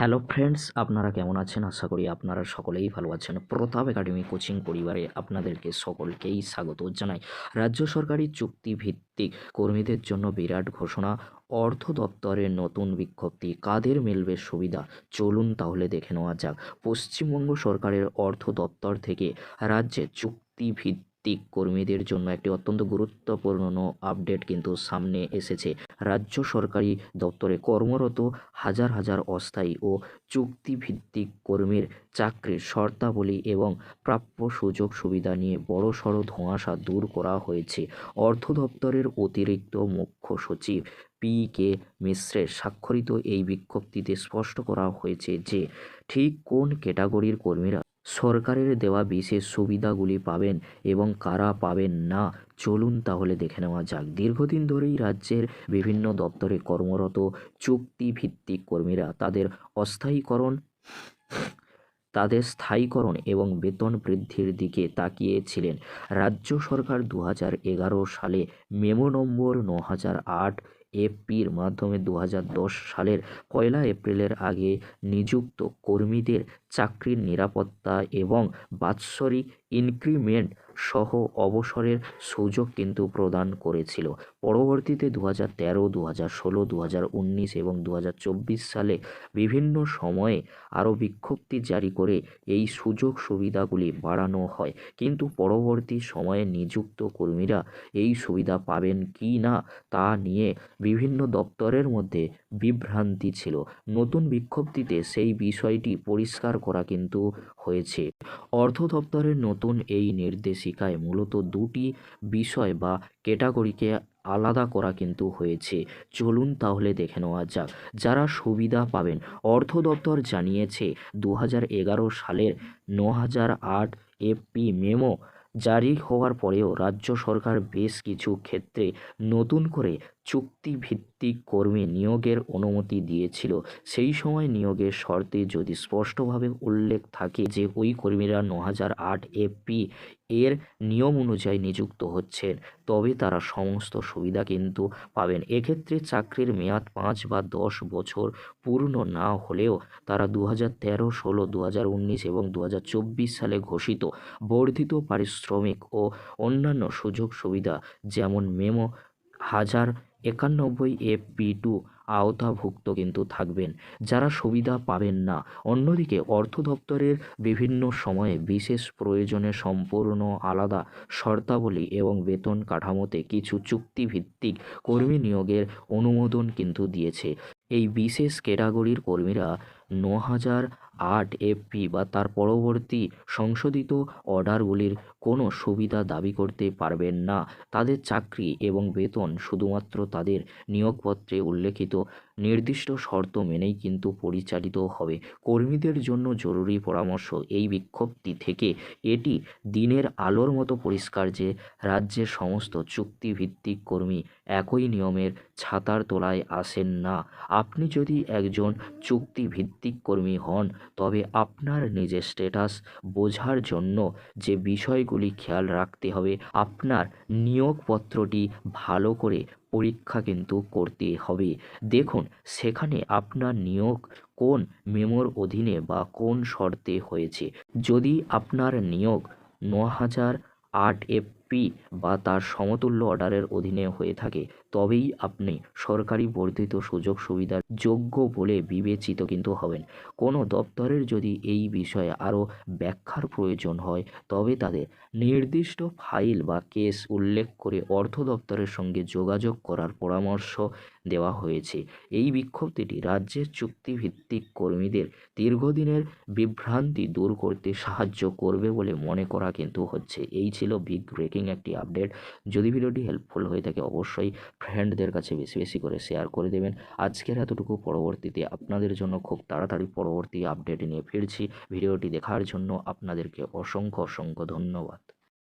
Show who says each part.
Speaker 1: Hello friends আপনারা কেমন আছেন? আশা করি আপনারা সকলেই ভালো আছেন। প্রতাপ একাডেমি কোচিং পরিবারে আপনাদেরকে সকলকেই স্বাগত জানাই। রাজ্য সরকারি চুক্তিভিত্তিক কর্মীদের জন্য বিরাট ঘোষণা, অর্থ দপ্তরের নতুন বিজ্ঞপ্তি, কাদের মিলবে সুবিধা? চলুন তাহলে দেখে নেওয়া যাক। পশ্চিমবঙ্গ সরকারের অর্থ দপ্তর থেকে রাজ্যে চুক্তিভিত্তিক কর্মীদের জন্য একটি অত্যন্ত গুরুত্বপূর্ণ আপডেট কিন্তু সামনে এসেছে। রাজ্য সরকারি দপ্তরে কর্মরত হাজার হাজার অস্থায়ী ও চুক্তিভিত্তিক কর্মীর চাকরির শর্তাবলী এবং প্রাপ্য সুযোগ সুবিধা নিয়ে বড়সড় ধোঁয়াশা দূর করা হয়েছে। অর্থ দপ্তরের অতিরিক্ত মুখ্য সচিব পি কে মিশ্রের স্বাক্ষরিত এই বিজ্ঞপ্তিতে স্পষ্ট করা হয়েছে যে, ঠিক কোন ক্যাটাগরির কর্মীরা সরকারের দেওয়া বিশেষ সুবিধাগুলি পাবেন এবং কারা পাবেন না, চলুন তাহলে দেখে নেওয়া যাক। দীর্ঘদিন ধরেই রাজ্যের বিভিন্ন দপ্তরে কর্মরত চুক্তিভিত্তিক কর্মীরা তাদের অস্থায়ীকরণ, তাদের স্থায়ীকরণ এবং বেতন বৃদ্ধির দিকে তাকিয়েছিলেন। রাজ্য সরকার দু হাজার এগারো সালে মেমো নম্বর ন হাজার আট এপির মাধ্যমে দু হাজার দশ সালের পয়লা এপ্রিলের আগে নিযুক্ত কর্মীদের চাকরির নিরাপত্তা এবং বাৎসরিক ইনক্রিমেন্ট সহ অবসরের সুযোগ কিন্তু প্রদান করেছিল। পরবর্তীতে দু হাজার তেরো দু হাজার ষোলো দু হাজার উনিশ এবং দু হাজার চব্বিশ সালে বিভিন্ন সময়ে আরও বিজ্ঞপ্তি জারি করে এই সুযোগ সুবিধাগুলি বাড়ানো হয়। কিন্তু পরবর্তী সময়ে নিযুক্ত কর্মীরা এই সুবিধা পাবেন কি না তা নিয়ে বিভিন্ন দপ্তরের মধ্যে বিভ্রান্তি ছিল। নতুন বিজ্ঞপ্তিতে সেই বিষয়টি পরিষ্কার করা কিন্তু হয়েছে। অর্থ দপ্তরের নতুন এই নির্দেশিকায় মূলত দুটি বিষয় বা ক্যাটাগরিকে আলাদা করা কিন্তু হয়েছে। চলুন তাহলে দেখে নেওয়া যাক। যারা সুবিধা পাবেন, অর্থ দপ্তর জানিয়েছে দু হাজার এগারো সালের ন হাজার আট এপি মেমো জারি হওয়ার পরেও রাজ্য সরকার বেশ কিছু ক্ষেত্রে নতুন করে চুক্তিভিত্তিক কর্মী নিয়োগের অনুমতি দিয়েছিল। সেই সময় নিয়োগের শর্তে যদি স্পষ্টভাবে উল্লেখ থাকে যে ওই কর্মীরা ন হাজার আট এপি এর নিয়ম অনুযায়ী নিযুক্ত হচ্ছেন, তবে তারা সমস্ত সুবিধা কিন্তু পাবেন। এক্ষেত্রে চাকরির মেয়াদ পাঁচ বা দশ বছর পূর্ণ না হলেও তারা দু হাজার তেরো, ষোলো দু হাজার উনিশ এবং দু হাজার চব্বিশ সালে ঘোষিত বর্ধিত পারিশ্রমিক ও অন্যান্য সুযোগ সুবিধা যেমন মেমো, হাজার একানব্বই এফ পি টু আওতাভুক্ত কিন্তু থাকবেন। যারা সুবিধা পাবেন না। অন্যদিকে অর্থ দপ্তরের বিভিন্ন সময়ে বিশেষ প্রয়োজনে সম্পূর্ণ আলাদা শর্তাবলী এবং বেতন কাঠামোতে কিছু চুক্তিভিত্তিক কর্মী নিয়োগের অনুমোদন কিন্তু দিয়েছে। এই বিশেষ ক্যাটাগরির কর্মীরা ন হাজার আট এফ পি বা তার পরবর্তী সংশোধিত অর্ডারগুলির কোনো সুবিধা দাবি করতে পারবেন না। তাদের চাকরি এবং বেতন শুধুমাত্র তাদের নিয়োগপত্রে উল্লেখিত। নির্দিষ্ট শর্ত মেনেই কিন্তু পরিচালিত হবে। কর্মীদের জন্য জরুরি পরামর্শ এই বিক্ষোভটি থেকে। এটি দিনের আলোর মতো পরিষ্কার যে রাজ্যের সমস্ত চুক্তিভিত্তিক কর্মী একই নিয়মের ছাতার তোলায় আসেন না। আপনি যদি একজন চুক্তিভিত্তিক কর্মী হন, তবে আপনার নিজের স্ট্যাটাস বোঝার জন্য যে বিষয়গুলি খেয়াল রাখতে হবে, আপনার নিয়োগপত্রটি ভালো করে পরীক্ষা কিন্তু করতে হবে। দেখুন, সেখানে আপনার নিয়োগ কোন মেমোর অধীনে বা কোন শর্তে হয়েছে। যদি আপনার নিয়োগ ন হাজার আট এফপি বা তার সমতুল্য অর্ডারের অধীনে হয়ে থাকে। তবেই আপনি সরকারি বর্ধিত সুযোগ সুবিধার যোগ্য বলে বিবেচিত কিন্তু হবেন। কোনো দপ্তরের যদি এই বিষয়ে আরও ব্যাখ্যার প্রয়োজন হয়, তবে তাদের নির্দিষ্ট ফাইল বা কেস উল্লেখ করে অর্থ দপ্তরের সঙ্গে যোগাযোগ করার পরামর্শ দেওয়া হয়েছে। এই বিজ্ঞপ্তিটি রাজ্যের চুক্তিভিত্তিক কর্মীদের দীর্ঘদিনের বিভ্রান্তি দূর করতে সাহায্য করবে বলে মনে করা কিন্তু হচ্ছে। এই ছিল বিগ ব্রেকিং একটি আপডেট যদি ভিডিওটি হেল্পফুল হয়ে থাকে, অবশ্যই ফ্রেন্ডদের কাছে বেশি বেশি করে শেয়ার করে দেবেন। আজকের এতটুকু, পরবর্তীতে আপনাদের জন্য খুব তাড়াতাড়ি পরবর্তী আপডেট নিয়ে ফিরছি। ভিডিওটি দেখার জন্য আপনাদেরকে অসংখ্য অসংখ্য ধন্যবাদ।